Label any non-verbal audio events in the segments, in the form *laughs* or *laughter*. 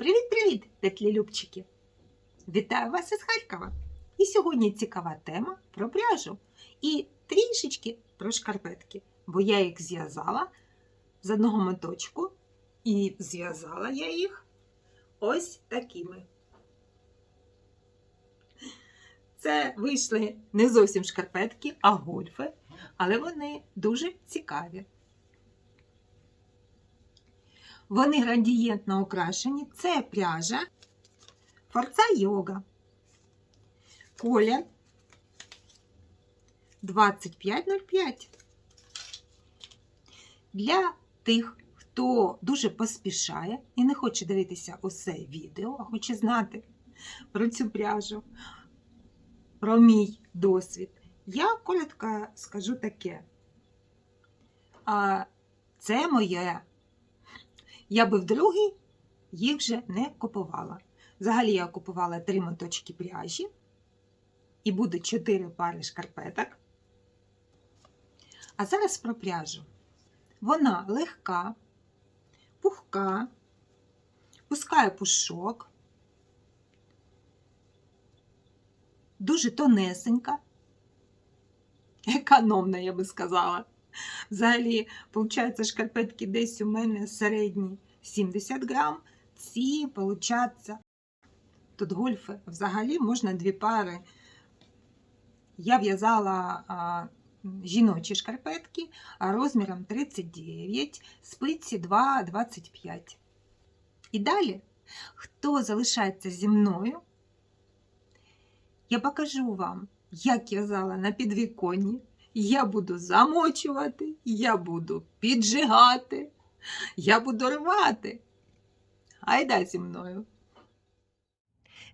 Привіт-привіт, теплі любчики! Вітаю вас із Харкова! І сьогодні цікава тема про пряжу і трішечки про шкарпетки, бо я їх зв'язала з одного моточку і зв'язала я їх ось такими. Це вийшли не зовсім шкарпетки, а гольфи, але вони дуже цікаві. Вони градієнтно окрашені. Це пряжа Форца Йога. Колір 2505. Для тих, хто дуже поспішає і не хоче дивитися усе відео, а хоче знати про цю пряжу, про мій досвід, я коротко скажу таке. Це моє я би вдруге їх вже не купувала. Взагалі я купувала три моточки пряжі і буде чотири пари шкарпеток. А зараз про пряжу. Вона легка, пухка, пускає пушок, дуже тонесенька, економна, я би сказала. Взагалі, виходить, шкарпетки десь у мене середні 70 грам. Ці, виходить, тут гольфи взагалі можна дві пари. Я в'язала жіночі шкарпетки розміром 39, спиці 2,25. І далі, хто залишається зі мною, я покажу вам, як в'язала на підвіконні. Я буду замочувати, я буду піджигати, я буду рвати. Айда зі мною.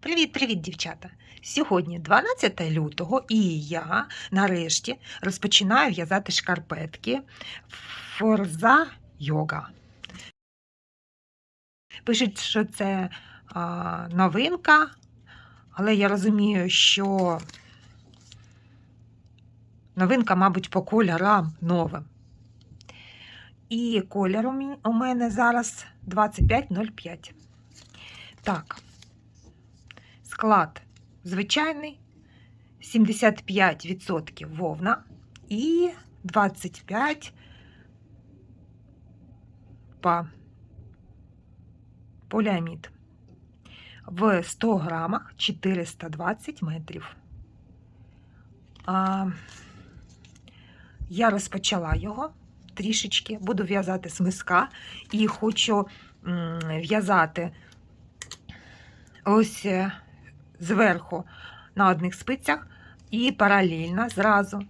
Привіт-привіт, дівчата! Сьогодні 12 лютого, і я нарешті розпочинаю в'язати шкарпетки Форза Йога. Пишуть, що це а, новинка, але я розумію, що Новинка, мабуть, по кольорам новим. І колір у мене зараз 25,05. Так, склад звичайний, 75% вовна і 25 па поліамід. В 100 грамах 420 метрів. А, я розпочала його трішечки, буду в'язати з миска і хочу в'язати ось е, зверху на одних спицях і паралельно зразу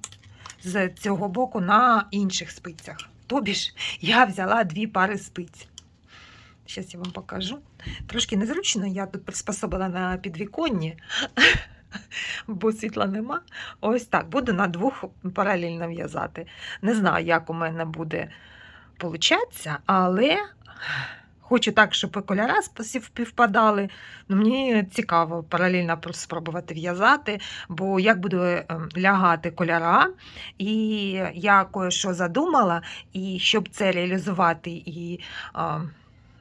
з цього боку на інших спицях. Тобі ж я взяла дві пари спиць. Зараз я вам покажу. Трошки незручно, я тут приспособила на підвіконні, *laughs* бо світла нема. Ось так, буду на двох паралельно в'язати. Не знаю, як у мене буде получатися, але хочу так, щоб кольора співпадали. Ну, мені цікаво паралельно спробувати в'язати, бо як буду ем, лягати кольора, і я кое-що задумала, і щоб це реалізувати і а,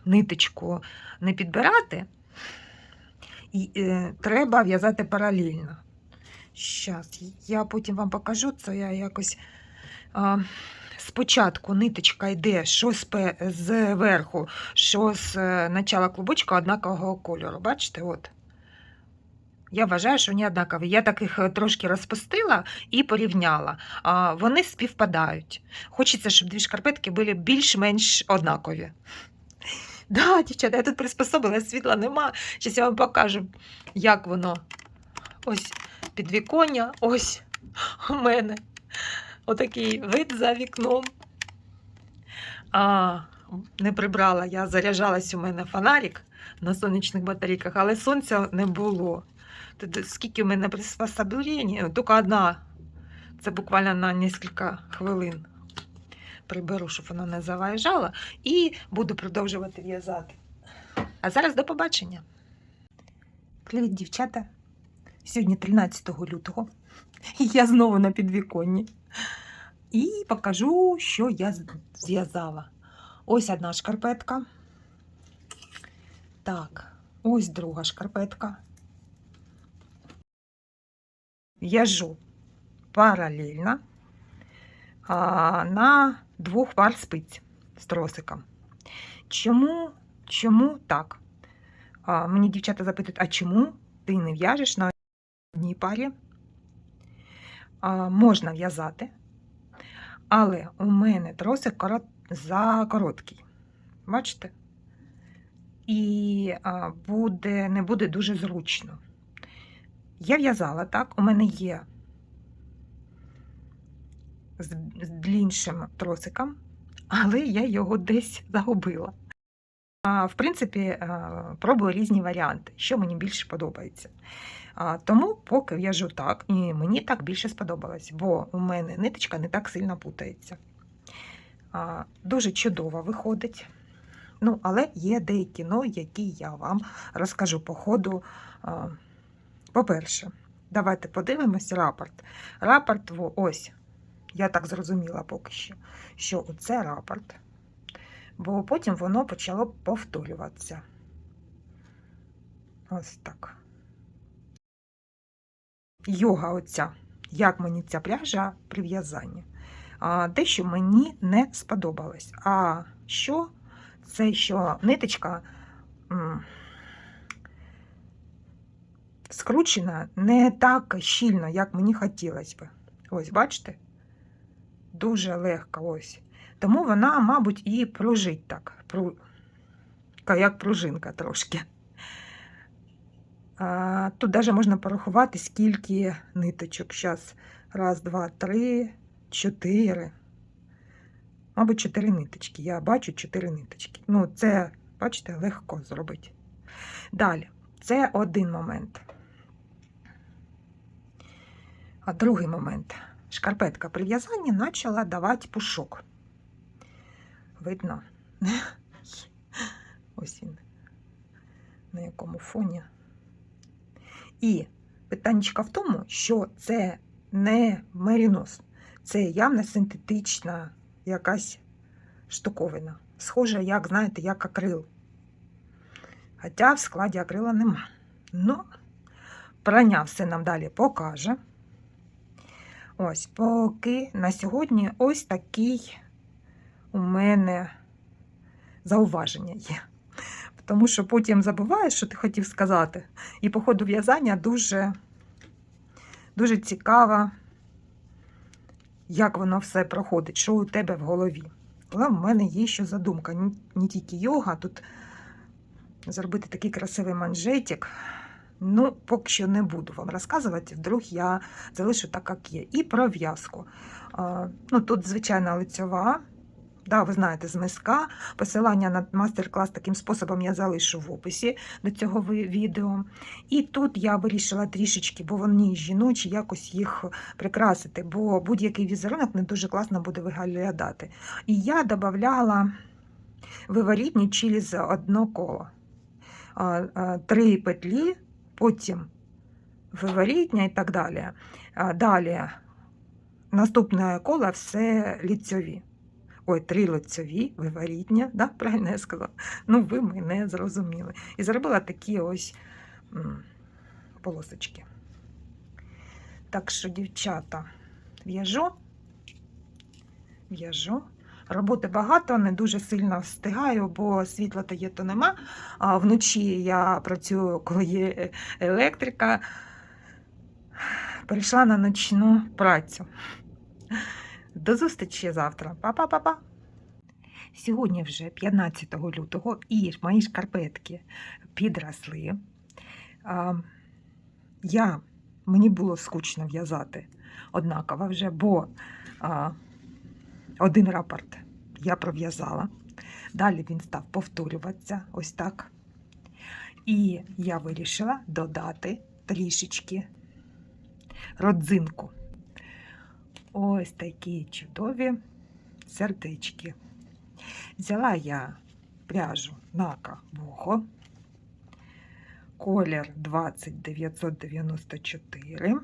ниточку не підбирати, і, е, треба в'язати паралельно. Щас, я потім вам покажу, це я якось а, спочатку ниточка йде що зверху, що з е, начала клубочка однакового кольору. Бачите, от. Я вважаю, що вони однакові. Я так їх е, трошки розпустила і порівняла. А, вони співпадають. Хочеться, щоб дві шкарпетки були більш-менш однакові. Да, дівчата, я тут приспособила, світла нема. Зараз я вам покажу, як воно. Ось підвіконня, ось у мене отакий вид за вікном. А, не прибрала, я заряджалась у мене фонарик на сонячних батарейках, але сонця не було. Тут скільки у мене приспособлень, тільки одна. Це буквально на кілька хвилин. Приберу, щоб воно не заваїжало, і буду продовжувати в'язати. А зараз до побачення. Привіт, дівчата! Сьогодні 13 лютого. І *laughs* я знову на підвіконні. І покажу, що я зв'язала. Ось одна шкарпетка. Так, ось друга шкарпетка. В'яжу паралельно а, на двох пар спиць з тросиком. Чому, чому так? А, мені дівчата запитують, а чому ти не в'яжеш на одній парі? А, можна в'язати, але у мене тросик корот, за короткий. Бачите? І буде, не буде дуже зручно. Я в'язала так, у мене є з, дліншим тросиком, але я його десь загубила. В принципі, а, пробую різні варіанти, що мені більше подобається. Тому поки в'яжу так, і мені так більше сподобалось, бо у мене ниточка не так сильно путається. Дуже чудово виходить. Ну, але є деякі но, які я вам розкажу по ходу. По-перше, давайте подивимось рапорт. Рапорт, ось, я так зрозуміла поки що, що це рапорт, бо потім воно почало повторюватися. Ось так. Йога оця, як мені ця пряжа при в'язанні. Те, мені не сподобалось. А що? Це що ниточка скручена не так щільно, як мені хотілося би. Ось, бачите? Дуже легко ось. Тому вона, мабуть, і пружить так, пру... як пружинка трошки. А, тут навіть можна порахувати, скільки ниточок. Зараз раз, два, три, чотири. Мабуть, чотири ниточки. Я бачу чотири ниточки. Ну, це, бачите, легко зробити. Далі, це один момент. А другий момент. Шкарпетка при в'язанні почала давати пушок. Видно? Ось він. На якому фоні. І питаннячка в тому, що це не мерінос, це явно синтетична якась штуковина. Схожа, як, знаєте, як акрил. Хоча в складі акрила нема. Ну, прання все нам далі покаже. Ось, поки на сьогодні ось такий у мене зауваження є. Тому що потім забуваєш, що ти хотів сказати. І по ходу в'язання дуже, дуже цікаво, як воно все проходить, що у тебе в голові. Але в мене є ще задумка. Не, тільки йога, тут зробити такий красивий манжетик. Ну, поки що не буду вам розказувати, вдруг я залишу так, як є. І про в'язку. Ну, тут звичайна лицьова. Да, ви знаєте, з миска. Посилання на мастер-клас таким способом я залишу в описі до цього відео. І тут я вирішила трішечки, бо вони жіночі, якось їх прикрасити, бо будь-який візерунок не дуже класно буде виглядати. І я додавала виворітні через одно коло. Три петлі, потім виворітня і так далі. Далі наступне коло все ліцьові. Ой, три лицьові, виворітня, да? правильно я сказала? Ну, ви мене зрозуміли. І зробила такі ось полосочки. Так що, дівчата, в'яжу, в'яжу. Роботи багато, не дуже сильно встигаю, бо світла то є, то нема. А вночі я працюю, коли є електрика. Перейшла на ночну працю. До зустрічі завтра. Па-па-па-па. Сьогодні вже 15 лютого і мої шкарпетки підросли. А, я, мені було скучно в'язати однаково вже, бо а, один рапорт я пров'язала. Далі він став повторюватися ось так. І я вирішила додати трішечки родзинку. Ось такі чудові сердечки. Взяла я пряжу Нака Бохо, колір 20994.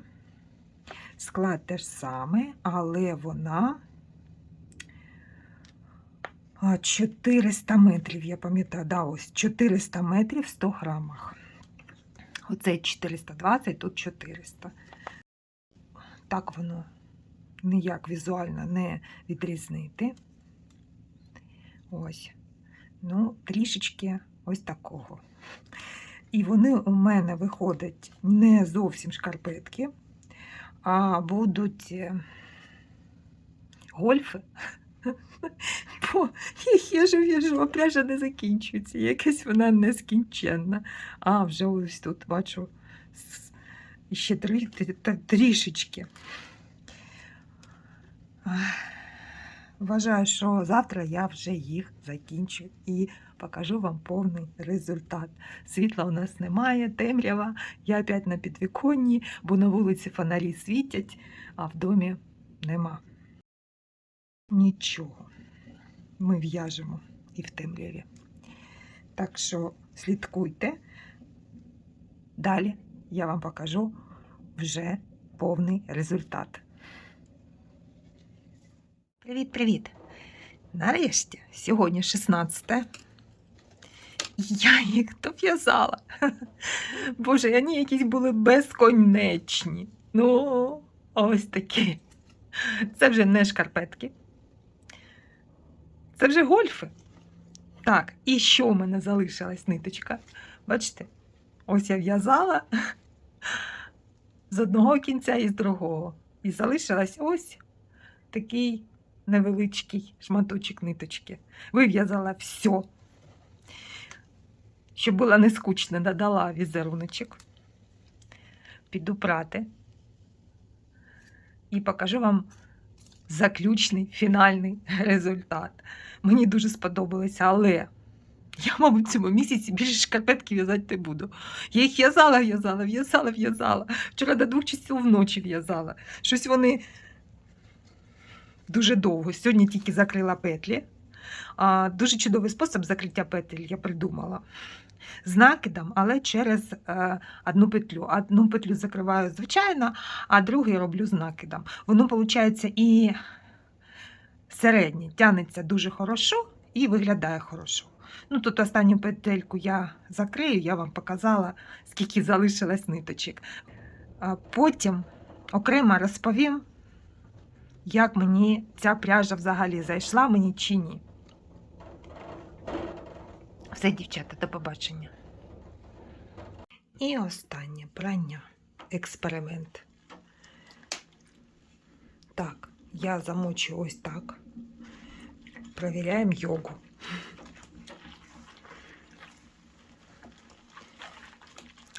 Склад теж самий, але вона 400 метрів, я пам'ятаю, да, ось 400 метрів в 100 грамах. Оце 420, тут 400. Так воно ніяк візуально не відрізнити. Ось. Ну, трішечки ось такого. І вони у мене виходять не зовсім шкарпетки, а будуть е, гольфи. Бо їх я ж в'яжу, а пряжа не закінчується. Якась вона нескінченна. А вже ось тут бачу ще трі, трішечки. Вважаю, що завтра я вже їх закінчу і покажу вам повний результат. Світла у нас немає, темрява. Я опять на підвіконні, бо на вулиці фонарі світять, а в домі нема. Нічого. Ми в'яжемо і в темряві. Так що слідкуйте. Далі я вам покажу вже повний результат. Привіт-привіт! Нарешті, сьогодні 16. І я їх дов'язала. *laughs* Боже, вони якісь були безконечні. Ну, ось такі. Це вже не шкарпетки. Це вже гольфи. Так, і що в мене залишилась ниточка? Бачите? Ось я в'язала з одного кінця і з другого. І залишилась ось такий невеличкий шматочок ниточки. Вив'язала все. Щоб було не скучно, додала візеруночок. Піду прати. І покажу вам заключний фінальний *laughs* результат. Мені дуже сподобалося, але я, мабуть, в цьому місяці більше шкарпетки в'язати не буду. Я їх в'язала, в'язала, в'язала, в'язала. Вчора до двох часів вночі в'язала. Щось вони дуже довго. Сьогодні тільки закрила петлі. А, дуже чудовий спосіб закриття петель я придумала. З накидом, але через е, одну петлю. Одну петлю закриваю звичайно, а другий роблю з накидом. Воно, виходить, і середнє тягнеться дуже хорошо і виглядає хорошо. Ну, тут останню петельку я закрию, я вам показала, скільки залишилось ниточок. Потім окремо розповім, як мені ця пряжа взагалі зайшла мені чи ні. Все, дівчата, до побачення. І останнє прання. Експеримент. Так, я замочу ось так. Провіряємо йогу.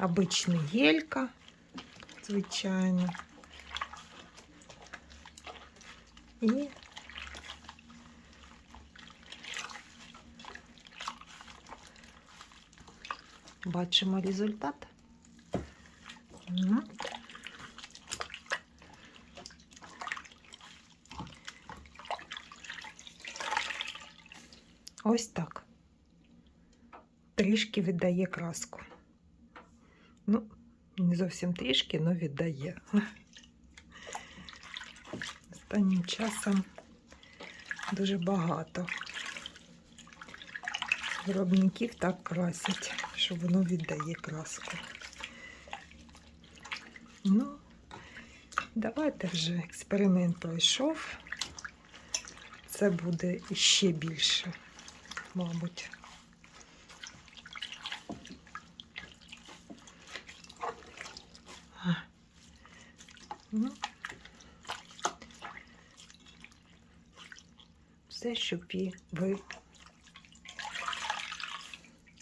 Обична гелька, звичайно. І бачимо результат. Ось так. Трішки віддає краску. Ну, не зовсім трішки, але віддає. Останнім часом дуже багато виробників так красять, що воно віддає краску. Ну, давайте вже експеримент пройшов. Це буде ще більше, мабуть. Ну, все, щоб ви.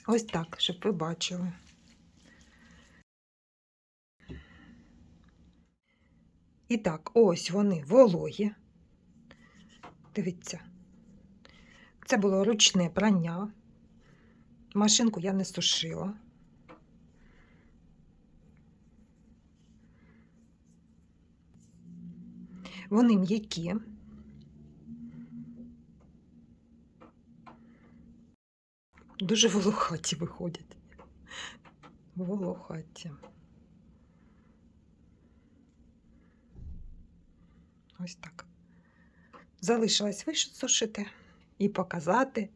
Ось так, щоб ви бачили. І так, ось вони вологі. Дивіться. Це було ручне прання. Машинку я не сушила. Вони м'які. Дуже волохаті виходять. Волохаті. Ось так. Залишилось висушити. і показати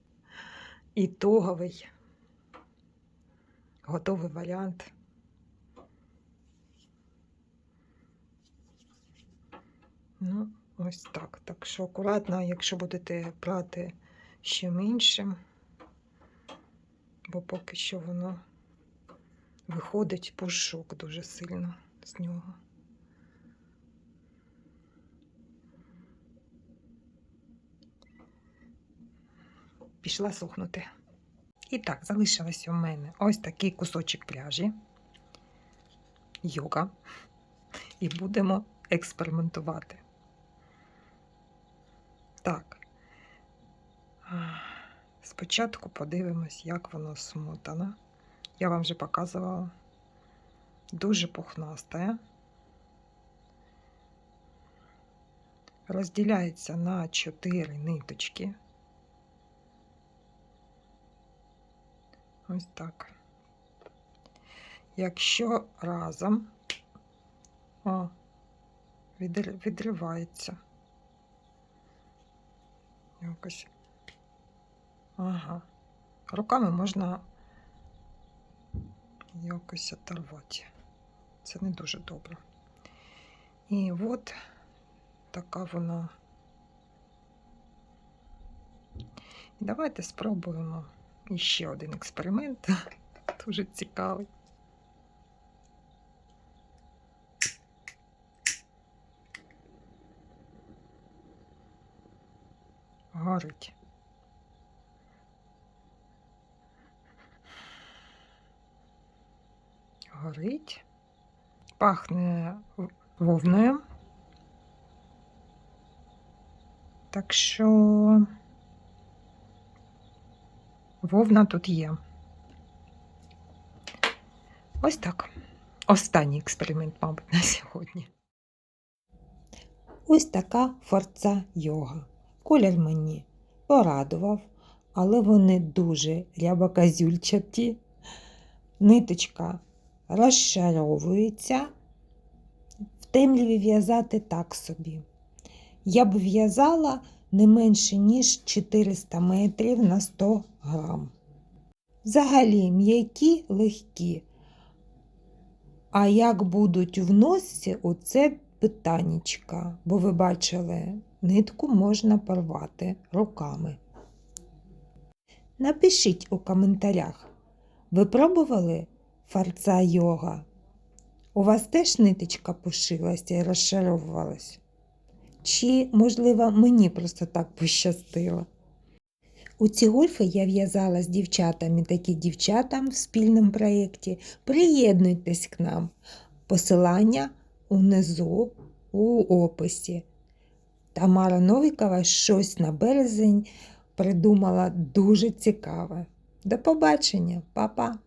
ітоговий готовий варіант. Ну, ось так. Так що акуратно, якщо будете брати ще меншим, бо поки що воно виходить пушок дуже сильно з нього. Пішла сохнути. І так, залишилось у мене ось такий кусочок пряжі, йога, і будемо експериментувати. Так. Спочатку подивимось, як воно смотано. Я вам вже показувала. Дуже пухнасте. Розділяється на 4 ниточки. Ось так. Якщо разом о, відривається. Якось. Ага. Руками можна якось оторвати. Це не дуже добре. І от така вона. І давайте спробуємо ще один експеримент. *laughs* Дуже цікавий. Горить. Горить. Пахне вовною. Так що вовна тут є. Ось так. Останній експеримент, мабуть, на сьогодні. Ось така форца йога. Колір мені порадував, але вони дуже рябокозюльчаті. Ниточка розшаровується. В темряві в'язати так собі. Я б в'язала не менше, ніж 400 метрів на 100 грам. Взагалі м'які легкі. А як будуть в носі, оце питаннячка, бо ви бачили, нитку можна порвати руками. Напишіть у коментарях, ви пробували фарца йога? У вас теж ниточка пошилася і розшаровувалась? Чи, можливо, мені просто так пощастило? У ці гольфи я в'язала з дівчатами такі дівчатам в спільному проєкті. Приєднуйтесь к нам. Посилання унизу у описі. Тамара Новікова щось на березень придумала дуже цікаве. До побачення, па-па!